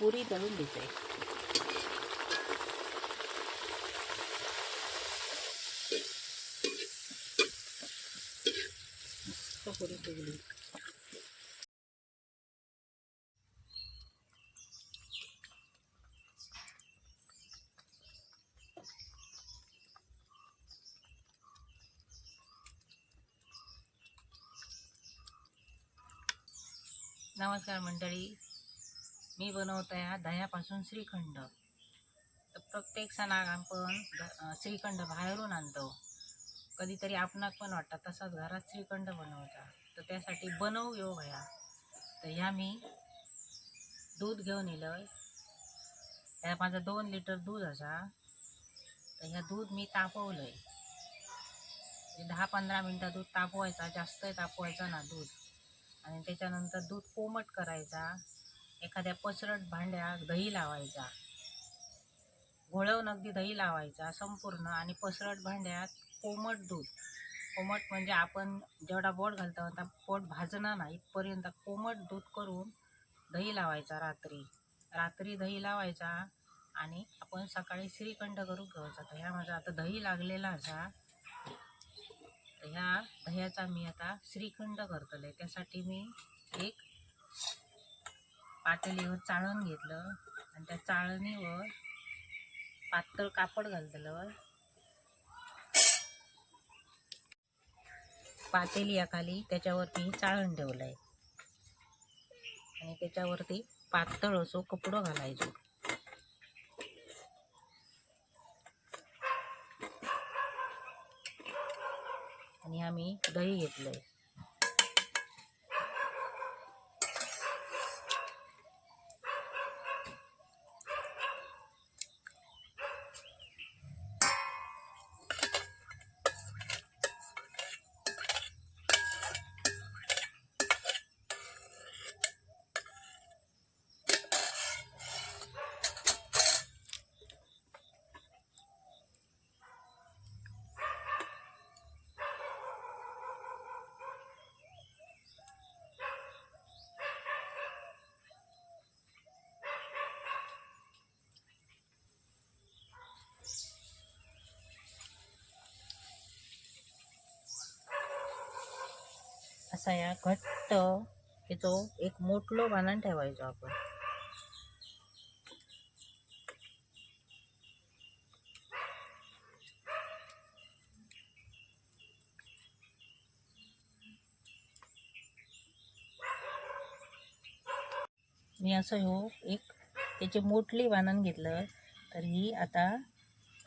पुरी तळून घेते पुरी नमस्कार मंडळी. मी बनवत आहे दह्यापासून श्रीखंड. तर प्रत्येक सणाक आपण श्रीखंड बाहेरून आणतो. कधीतरी आपणाक पण वाटतं तसाच घरात श्रीखंड बनवायचा. तर त्यासाठी बनवू यो ह्या तर ह्या मी दूध घेऊन येलं ह्या माझं दोन लिटर दूध असा. तर ह्या दूध मी तापवलं आहे म्हणजे दहा पंधरा मिनटं दूध तापवायचा जास्त तापवायचा ना दूध. आणि त्याच्यानंतर दूध कोमट करायचा. एखाद्या पसरट भांड्यात दही लावायचा. घोळवून अगदी दही लावायचा संपूर्ण आणि पसरट भांड्यात कोमट दूध. कोमट म्हणजे आपण जेवढा बोट घालतो त्या पोट भाजणार नाही इथपर्यंत कोमट दूध करून दही लावायचा रात्री. रात्री दही लावायचा आणि आपण सकाळी श्रीखंड करून घ्यायचा. तर ह्या माझा आता दही लागलेला असा. तर ह्या दह्याचा मी आता श्रीखंड करतले त्यासाठी मी एक पातेलीवर चाळण घेतलं आणि त्या चाळणीवर पातळ कापड घालतलं. पातेली या खाली त्याच्यावरती चाळण ठेवलंय. आणि त्याच्यावरती पातळ असो कपडं घालायचो. आणि आम्ही दही घेतलंय. असा या घट्ट ह्याचो एक मोठलो बांधून ठेवायचो आपण. मी असं ह्यो एक त्याची मोठली बांधून घेतलं तर ही आता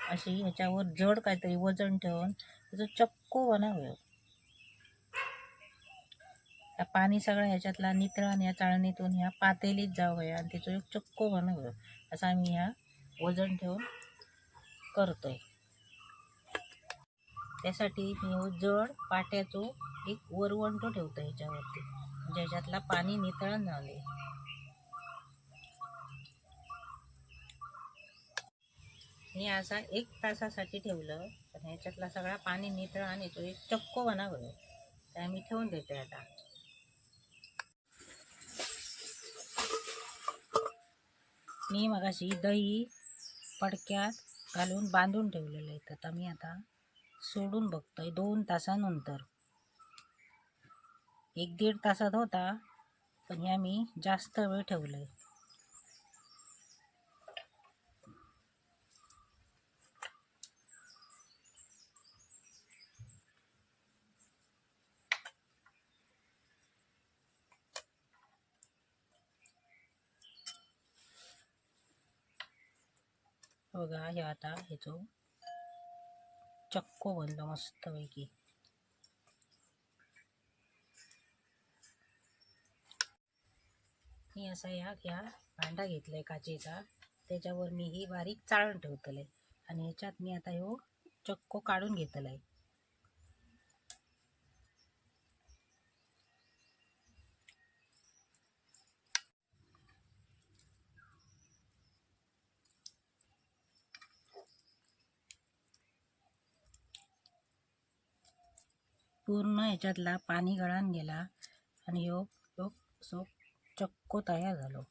अशी ह्याच्यावर जड काहीतरी वजन ठेवून त्याचं चक्कू बनावं. त्या पाणी सगळं ह्याच्यातला नितळ आणि ह्या चाळणीतून ह्या पातेलीत जावं आणि तिचं एक चक्को बनवलं असं आम्ही ह्या वजन ठेवून करतोय. त्यासाठी मी जड पाट्याचो एक वरवंटो ठेवतो ह्याच्यावरती. म्हणजे ह्याच्यातला पाणी नितळण झाले मी असा एक तासासाठी ठेवलं पण ह्याच्यातला सगळा पाणी नितळ आणि तो एक चक्को बनावं ते आम्ही ठेवून देते आता. मी मगाशी दही पडक्यात घालून बांधून ठेवलेलं आहे. तर आता मी आता सोडून बघतोय दोन तासानंतर. एक दीड तासात होता पण ह्या मी जास्त वेळ ठेवलं आहे बघा हे आता ह्याचो चक्को बनलो मस्तपैकी. मी असा ह्या ह्या भांडा घेतलाय काचेचा. त्याच्यावर मी ही बारीक चाळण ठेवतले आणि ह्याच्यात मी आता ह्यो चक्को काढून घेतलाय. पूर्ण ह्याच्यातला पाणी गळान गेला आणि ह्यो ह्यो असो चक्को तयार झालो.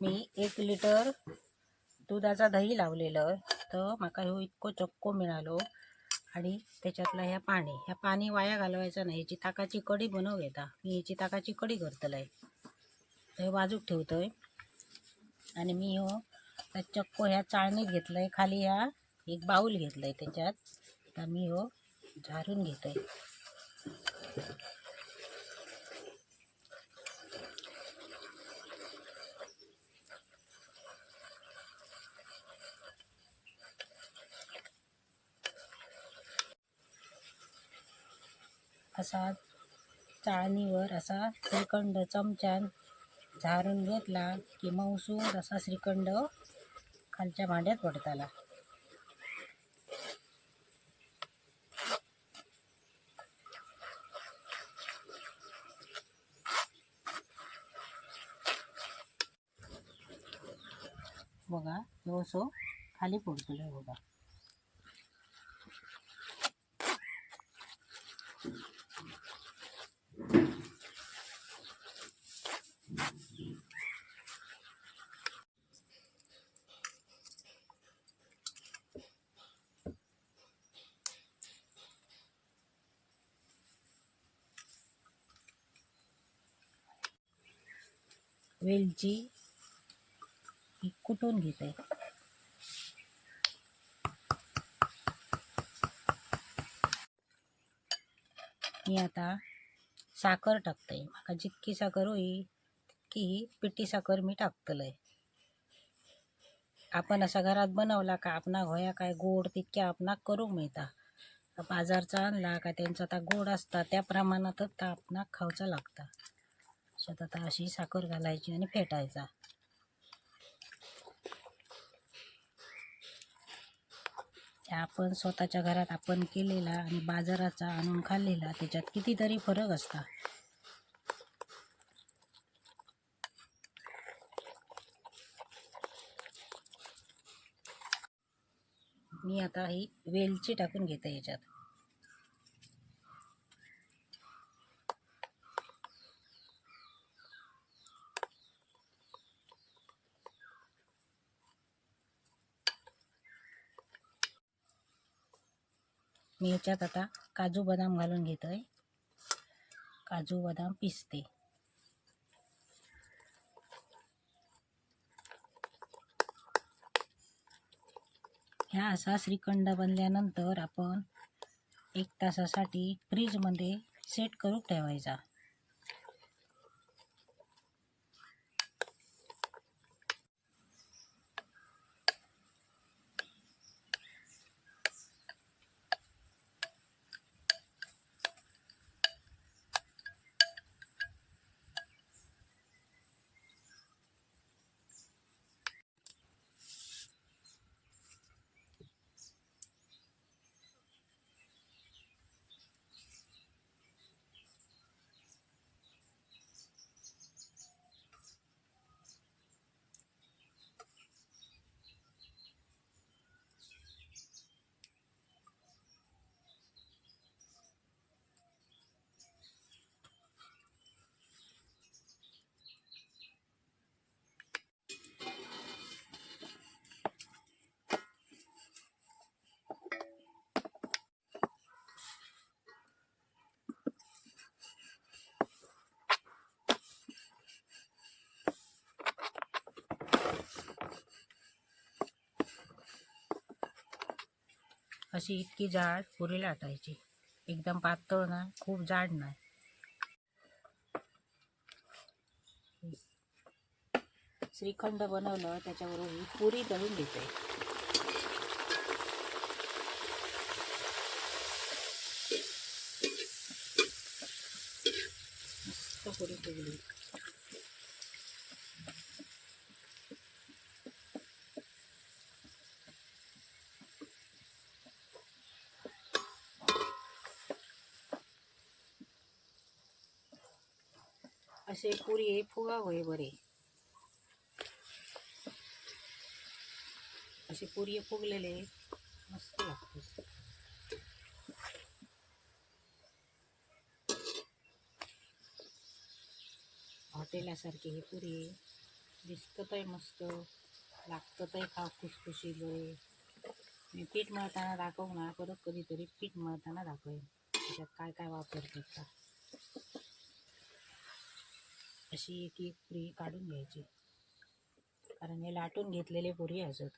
मी एक लिटर दुधाचा दही लावलेलं. तर म्हाका ह्यो इतको चक्को मिळालो. आणि त्याच्यातला ह्या पाणी ह्या पाणी वाया घालवायचं नाही. ह्याची ताकाची कढी बनव येता मी ह्याची ताकाची कढी करतलंय. हे बाजूक ठेवतोय. आणि मी हो त्या चक्को ह्या चाळणीत घेतलंय. खाली ह्या एक बाऊल घेतलंय त्याच्यात. तर मी हो झारून घेतोय. असा चाळणीवर असा श्रीखंड चमच्यान झारून घेतला की मऊसूद असा श्रीखंड खालच्या भांड्यात पडताला. बघा ह्यो असो खाली पडतलो बघा. वेलची ही कुटून घेते मी आता साखर टाकते म्हाका जितकी साखर होई तितकी ही पिठी साखर मी टाकतलंय आपण असा घरात बनवला का आपणाक होया काय गोड तितके आपणाक करूंक मिळता. बाजारचा आणला का त्यांचा आता गोड असता त्या प्रमाणातच ता आपणाक खावचा लागता. त्याच्यात आता अशी साखर घालायची आणि फेटायचा. आपण स्वतःच्या घरात आपण केलेला आणि बाजाराचा आणून खाल्लेला त्याच्यात कितीतरी फरक असता. मी आता ही वेलची टाकून घेते याच्यात. मी ह्याच्यात आता काजू बदाम घालून घेतो आहे काजू बदाम पिसते. ह्या असा श्रीखंड बनल्यानंतर आपण एक तासासाठी फ्रीजमध्ये सेट करून ठेवायचा. अशी इतकी जाड पुरी लाटायची. एकदम पातळ नाही खूप जाड नाही. श्रीखंड बनवलं त्याच्याबरोबर ही पुरी तळून घेते. मस्त पुरी तळली असे पुरी फुगा बरे. असे पुरी फुगलेले मस्त लागते. हॉटेलासारखी ही पुरी दिसतत आहे मस्त. लागतं आहे खा खुशखुशी बरे. मी पीठ मळताना दाखव ना परत कधीतरी पीठ मळताना दाखवेन. त्याच्यात काय काय वापरतात का? अशी एक एक पुरी काढून घ्यायची. कारण हे लाटून घेतलेले पुरी असत.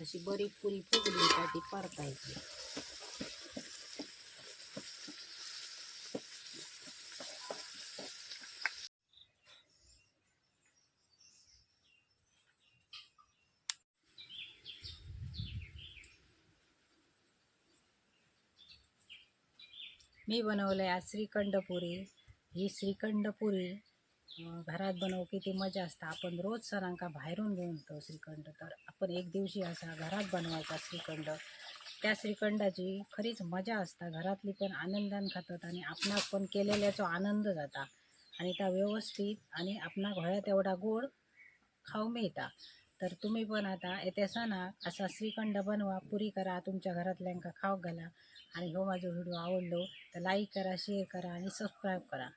अशी बरी पुरी फुगली का ती परतायची. मी बनवलं आहे आज श्रीखंड पुरी ही श्रीखंड पुरी घरात बनव किती मजा असता. आपण रोज सरांका बाहेरून घेऊन येतो श्रीखंड. तर आपण एक दिवशी असा घरात बनवायचा श्रीखंड. त्या श्रीखंडाची खरीच मजा असता. घरातली पण आनंदान खातात आणि आपणाक पण केलेल्याचो आनंद जाता. आणि त्या व्यवस्थित आणि आपणाक होया तेवढा गोड खाऊ मिळता. तर तुम्ही पण आता येत्या सणाक असा श्रीखंड बनवा. पुरी करा. तुमच्या घरातल्यांका खाऊ घाला. आणि हो माझा व्हिडिओ आवडलो तर लाईक करा शेअर करा आणि सबस्क्राईब करा.